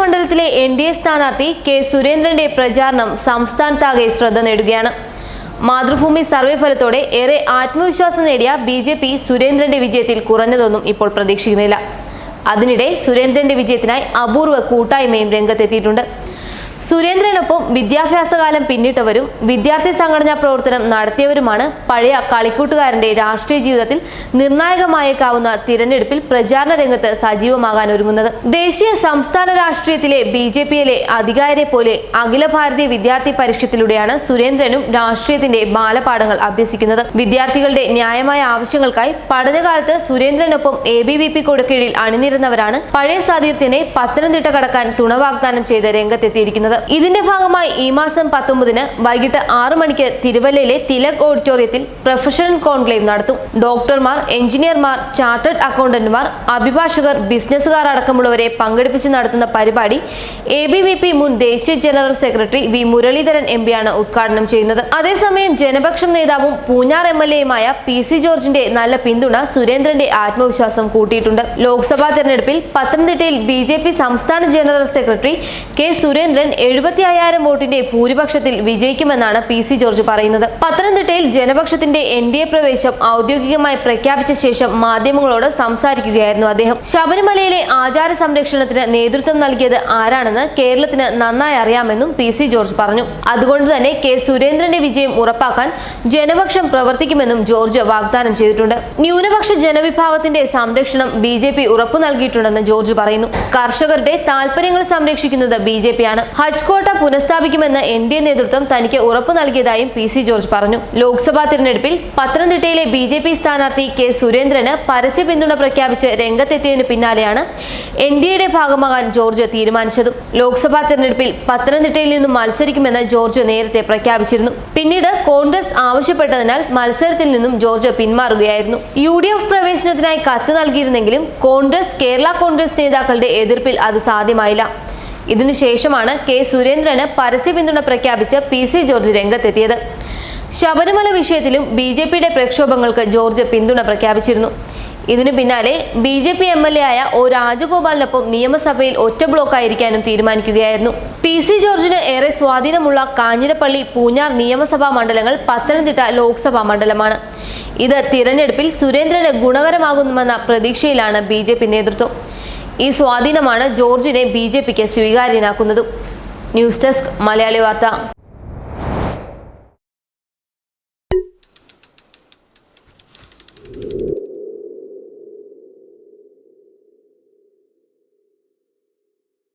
മണ്ഡലത്തിലെ N D A സ്ഥാനാർത്ഥി K സുരേന്ദ്രന്റെ പ്രചാരണം സംസ്ഥാനത്താകെ ശ്രദ്ധ നേടുകയാണ്. മാതൃഭൂമി സർവേ ഫലത്തോടെ ഏറെ ആത്മവിശ്വാസം നേടിയ ബി ജെ പി സുരേന്ദ്രന്റെ വിജയത്തിൽ കുറഞ്ഞതൊന്നും ഇപ്പോൾ പ്രതീക്ഷിക്കുന്നില്ല. അതിനിടെ സുരേന്ദ്രന്റെ വിജയത്തിനായി അപൂർവ കൂട്ടായ്മയും രംഗത്തെത്തിയിട്ടുണ്ട്. സുരേന്ദ്രനൊപ്പം വിദ്യാഭ്യാസകാലം പിന്നിട്ടവരും വിദ്യാർത്ഥി സംഘടനാ പ്രവർത്തനം നടത്തിയവരുമാണ് പഴയ കളിക്കൂട്ടുകാരന്റെ രാഷ്ട്രീയ ജീവിതത്തിൽ നിർണായകമായേക്കാവുന്ന തിരഞ്ഞെടുപ്പിൽ പ്രചാരണ രംഗത്ത് സജീവമാകാൻ ഒരുങ്ങുന്നത്. ദേശീയ സംസ്ഥാന രാഷ്ട്രീയത്തിലെ ബി ജെ പിയിലെ അധികാരിയെ പോലെ അഖില ഭാരതീയ വിദ്യാർത്ഥി പരിഷത്തിലൂടെയാണ് സുരേന്ദ്രനും രാഷ്ട്രീയത്തിന്റെ ബാലപാഠങ്ങൾ അഭ്യസിക്കുന്നത്. വിദ്യാർത്ഥികളുടെ ന്യായമായ ആവശ്യങ്ങൾക്കായി പഠനകാലത്ത് സുരേന്ദ്രനൊപ്പം എ ബി വി പി കൊടുക്കീഴിൽ അണിനിരുന്നവരാണ് പഴയ സാതീർത്ഥ്യനെ പത്തനംതിട്ട കടക്കാൻ തുണ വാഗ്ദാനം ചെയ്ത് രംഗത്തെത്തിയിരിക്കുന്നത്. ഇതിന്റെ ഭാഗമായി ഈ മാസം പത്തൊമ്പതിന് വൈകിട്ട് ആറു മണിക്ക് തിരുവല്ലയിലെ തിലക് ഓഡിറ്റോറിയത്തിൽ പ്രൊഫഷണൽ കോൺക്ലേവ് നടത്തും. ഡോക്ടർമാർ എഞ്ചിനീയർമാർ ചാർട്ടേഡ് അക്കൗണ്ടന്റുമാർ അഭിഭാഷകർ ബിസിനസ്സുകാർ അടക്കമുള്ളവരെ പങ്കെടുപ്പിച്ച് നടത്തുന്ന പരിപാടി എ ബി വി പി മുൻ ദേശീയ general secretary V Muraleedharan M പിയാണ് ഉദ്ഘാടനം ചെയ്യുന്നത്. അതേസമയം ജനപക്ഷം നേതാവും പൂഞ്ഞാർ എം എൽ എയുമായ പി സി ജോർജിന്റെ നല്ല പിന്തുണ സുരേന്ദ്രന്റെ ആത്മവിശ്വാസം കൂട്ടിയിട്ടുണ്ട്. ലോക്സഭാ തെരഞ്ഞെടുപ്പിൽ പത്തനംതിട്ടയിൽ ബി ജെ പി സംസ്ഥാന ജനറൽ സെക്രട്ടറി കെ സുരേന്ദ്രൻ എഴുപത്തി അയ്യായിരം വോട്ടിന്റെ ഭൂരിപക്ഷത്തിൽ വിജയിക്കുമെന്നാണ് പി സി ജോർജ് പറയുന്നത്. പത്തനംതിട്ടയിൽ ജനപക്ഷത്തിന്റെ എൻ ഡി എ പ്രവേശം ഔദ്യോഗികമായി പ്രഖ്യാപിച്ച ശേഷം മാധ്യമങ്ങളോട് സംസാരിക്കുകയായിരുന്നു അദ്ദേഹം. ശബരിമലയിലെ ആചാര സംരക്ഷണത്തിന് നേതൃത്വം നൽകിയത് ആരാണെന്ന് കേരളത്തിന് നന്നായി അറിയാമെന്നും പി സി ജോർജ് പറഞ്ഞു. അതുകൊണ്ട് തന്നെ കെ സുരേന്ദ്രന്റെ വിജയം ഉറപ്പാക്കാൻ ജനപക്ഷം പ്രവർത്തിക്കുമെന്നും ജോർജ് വാഗ്ദാനം ചെയ്തിട്ടുണ്ട്. ന്യൂനപക്ഷ ജനവിഭാഗത്തിന്റെ സംരക്ഷണം ബി ജെ പി ഉറപ്പു നൽകിയിട്ടുണ്ടെന്ന് ജോർജ് പറയുന്നു. കർഷകരുടെ താൽപര്യങ്ങൾ സംരക്ഷിക്കുന്നത് ബി ജെ പി ആണ് ഹജ്ജ് കോട്ട പുനഃസ്ഥാപിക്കുമെന്ന് എൻ ഡി എ നേതൃത്വം തനിക്ക് ഉറപ്പു നൽകിയതായും പി സി ജോർജ് പറഞ്ഞു. ലോക്സഭാ തിരഞ്ഞെടുപ്പിൽ പത്തനംതിട്ടയിലെ ബി ജെ പി സ്ഥാനാർത്ഥി കെ സുരേന്ദ്രന് പരസ്യ പിന്തുണ പ്രഖ്യാപിച്ച് രംഗത്തെത്തിയതിനു പിന്നാലെയാണ് എൻ ഡി എയുടെ ഭാഗമാകാൻ ജോർജ് തീരുമാനിച്ചതും. ലോക്സഭാ തിരഞ്ഞെടുപ്പിൽ പത്തനംതിട്ടയിൽ നിന്നും മത്സരിക്കുമെന്ന് ജോർജ് നേരത്തെ പ്രഖ്യാപിച്ചിരുന്നു. പിന്നീട് കോൺഗ്രസ് ആവശ്യപ്പെട്ടതിനാൽ മത്സരത്തിൽ നിന്നും ജോർജ് പിന്മാറുകയായിരുന്നു. യു ഡി എഫ് പ്രവേശനത്തിനായി കത്ത് നൽകിയിരുന്നെങ്കിലും കോൺഗ്രസ് കേരള കോൺഗ്രസ് നേതാക്കളുടെ എതിർപ്പിൽ അത് സാധ്യമായില്ല. ഇതിനുശേഷമാണ് കെ സുരേന്ദ്രന് പരസ്യ പിന്തുണ പ്രഖ്യാപിച്ച് പി സി ജോർജ് രംഗത്തെത്തിയത്. ശബരിമല വിഷയത്തിലും ബി ജെ പിയുടെ പ്രക്ഷോഭങ്ങൾക്ക് ജോർജ് പിന്തുണ പ്രഖ്യാപിച്ചിരുന്നു. ഇതിനു പിന്നാലെ B J P M L A ആയ ഒ രാജഗോപാലിനൊപ്പം നിയമസഭയിൽ ഒറ്റ ബ്ലോക്കായിരിക്കാനും തീരുമാനിക്കുകയായിരുന്നു. പി സി ജോർജിന് ഏറെ സ്വാധീനമുള്ള കാഞ്ഞിരപ്പള്ളി പൂഞ്ഞാർ നിയമസഭാ മണ്ഡലങ്ങൾ പത്തനംതിട്ട ലോക്സഭാ മണ്ഡലമാണ്. ഇത് തിരഞ്ഞെടുപ്പിൽ സുരേന്ദ്രന് ഗുണകരമാകുമെന്ന പ്രതീക്ഷയിലാണ് ബി നേതൃത്വം. ഈ സ്വാധീനമാണ് ജോർജിനെ B സ്വീകാര്യനാക്കുന്നതും. News desk Malayali Vartha.